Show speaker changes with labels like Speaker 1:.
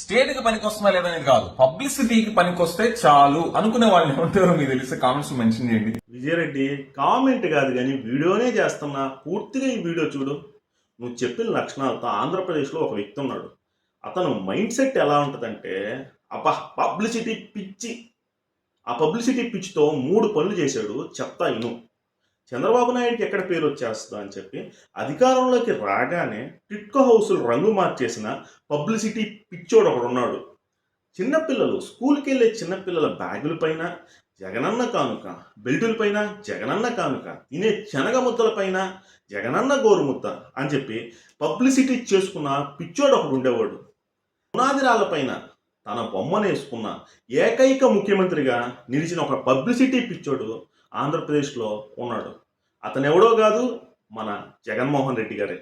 Speaker 1: స్టేట్కి పనికొస్తుందా లేదనేది కాదు. పబ్లిసిటీకి పనికొస్తే చాలు. అనుకునే వాళ్ళు ఉంటారో మీకు తెలిస్తే కామెంట్స్ మెన్షన్ చేయండి.
Speaker 2: విజయరెడ్డి కామెంట్ కాదు కానీ వీడియోనే చేస్తున్నా. పూర్తిగా ఈ వీడియో చూడు. నువ్వు చెప్పిన లక్షణాలతో ఆంధ్రప్రదేశ్లో ఒక వ్యక్తి ఉన్నాడు. అతను మైండ్ సెట్ ఎలా ఉంటుందంటే అబ్బా పబ్లిసిటీ పిచ్చి. ఆ పబ్లిసిటీ పిచ్చితో మూడు పనులు చేశాడు. చెప్తా ఇను. చంద్రబాబు నాయుడికి ఎక్కడ పేరు వచ్చేస్తుందో అని చెప్పి అధికారంలోకి రాగానే టిట్కో హౌసులు రంగు మార్చేసిన పబ్లిసిటీ పిచ్చోడు ఒకడు ఉన్నాడు. చిన్నపిల్లలు స్కూల్కి వెళ్ళే చిన్నపిల్లల బ్యాగుల పైన జగనన్న కానుక బెల్టులపైన జగనన్న కానుక తినే శనగ ముద్దలపైన జగనన్న గోరుముద్ద అని చెప్పి పబ్లిసిటీ చేసుకున్న పిచ్చోడు ఒకడు ఉండేవాడు. పునాదిరాల తన బొమ్మను వేసుకున్న ఏకైక ముఖ్యమంత్రిగా నిలిచిన ఒక పబ్లిసిటీ పిచ్చోడు ఆంధ్రప్రదేశ్లో ఉన్నాడు. అతను ఎవడో కాదు మన జగన్మోహన్ రెడ్డి గారే.